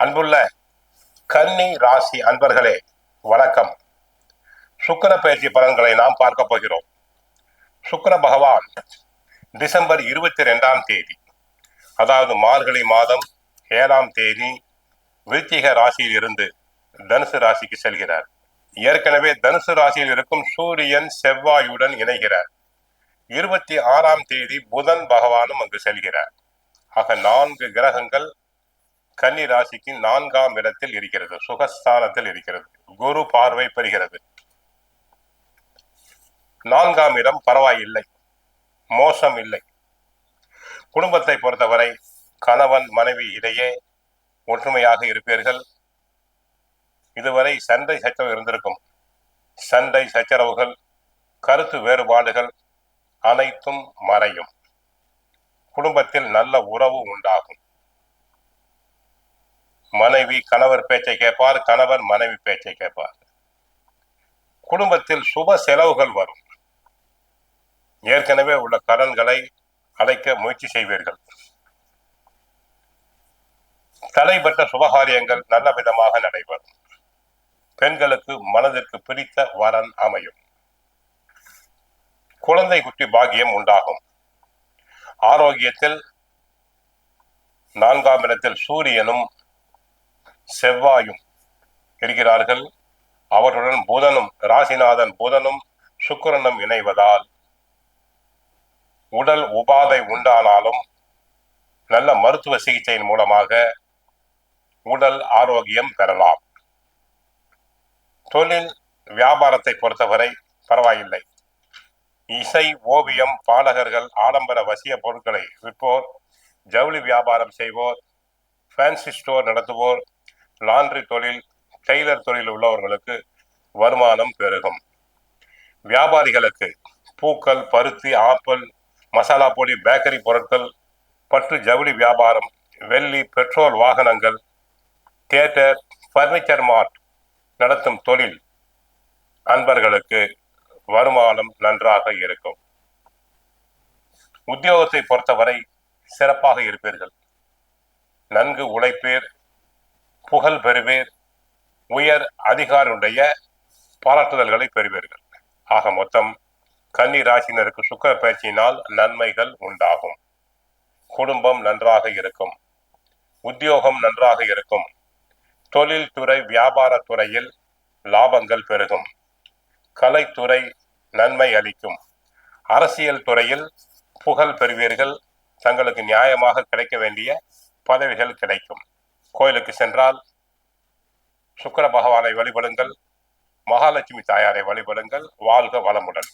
அன்புள்ள கன்னி ராசி அன்பர்களே வணக்கம். சுக்கிர பயிற்சி பலன்களை நாம் பார்க்க போகிறோம். சுக்கர பகவான் டிசம்பர் இருபத்தி ரெண்டாம் தேதி அதாவது மார்கழி மாதம் ஏழாம் தேதி விருச்சிக ராசியில் இருந்து தனுசு ராசிக்கு செல்கிறார். ஏற்கனவே தனுசு ராசியில் இருக்கும் சூரியன் செவ்வாயுடன் இணைகிறார். இருபத்தி ஆறாம் தேதி புதன் பகவானும் அங்கு செல்கிறார். ஆக நான்கு கிரகங்கள் கன்னி ராசிக்கு நான்காம் இடத்தில் இருக்கிறது சுகஸ்தானத்தில் இருக்கிறது. குரு பார்வை பெறுகிறது. நான்காம் இடம் பரவாயில்லை மோசம் இல்லை. குடும்பத்தை பொறுத்தவரை கணவன் மனைவி இடையே ஒற்றுமையாக இருப்பீர்கள். இதுவரை சண்டை சச்சரவு இருந்திருக்கும். சண்டை சச்சரவுகள் கருத்து வேறுபாடுகள் அனைத்தும் மறையும். குடும்பத்தில் நல்ல உறவு உண்டாகும். மனைவி கணவர் பேச்சை கேட்பார் கணவர் மனைவி பேச்சை கேட்பார். குடும்பத்தில் சுப செலவுகள் வரும். ஏற்கனவே உள்ள கடன்களை அழைக்க முயற்சி செய்வீர்கள். தலைப்பட்ட சுபகாரியங்கள் நல்ல விதமாக நடைபெறும். பெண்களுக்கு மனதிற்கு பிடித்த வரன் அமையும். குழந்தை குட்டி பாக்கியம் உண்டாகும். ஆரோக்கியத்தில் நான்காம் இடத்தில் சூரியனும் செவ்வாயும் இருக்கிறார்கள். அவற்றுடன் புதனும் ராசிநாதன் புதனும் சுக்கரனும் இணைவதால் உடல் உபாதை உண்டானாலும் நல்ல மருத்துவ சிகிச்சையின் மூலமாக உடல் ஆரோக்கியம் பெறலாம். தொழில் வியாபாரத்தை பொறுத்தவரை பரவாயில்லை. இசை ஓவியம் பாடகர்கள் ஆடம்பர வசிய பொருட்களை விற்போர் ஜவுளி வியாபாரம் செய்வோர் ஃபேன்சி ஸ்டோர் நடத்துவோர் லாண்ட்ரி தொழில் டெய்லர் தொழில் உள்ளவர்களுக்கு வருமானம் பெருகும். வியாபாரிகளுக்கு பூக்கள் பருத்தி ஆப்பிள் மசாலா பொடி பேக்கரி பொருட்கள் பற்று ஜவுளி வியாபாரம் வெள்ளி பெட்ரோல் வாகனங்கள் தியேட்டர் ஃபர்னிச்சர் மார்ட் நடத்தும் தொழில் அன்பர்களுக்கு வருமானம் நன்றாக இருக்கும். உத்தியோகத்தை பொறுத்தவரை சிறப்பாக இருப்பீர்கள். நன்கு உழைப்பீர். புகழ் பெறுவீர். உயர் அதிகாரியுடைய பாராட்டுதல்களை பெறுவீர்கள். ஆக மொத்தம் கன்னி ராசினருக்கு சுக்கர பயிற்சியினால் நன்மைகள் உண்டாகும். குடும்பம் நன்றாக இருக்கும். உத்தியோகம் நன்றாக இருக்கும். தொழில் துறை வியாபார துறையில் லாபங்கள் பெருகும். கலைத்துறை நன்மை அளிக்கும். அரசியல் துறையில் புகழ் பெறுவீர்கள். தங்களுக்கு நியாயமாக கிடைக்க வேண்டிய பதவிகள் கிடைக்கும். கோயிலுக்கு சென்றால் சுக்கர பகவானை வழிபடுங்கள். மகாலட்சுமி தாயாரை வழிபடுங்கள். வாழ்க வளமுடன்.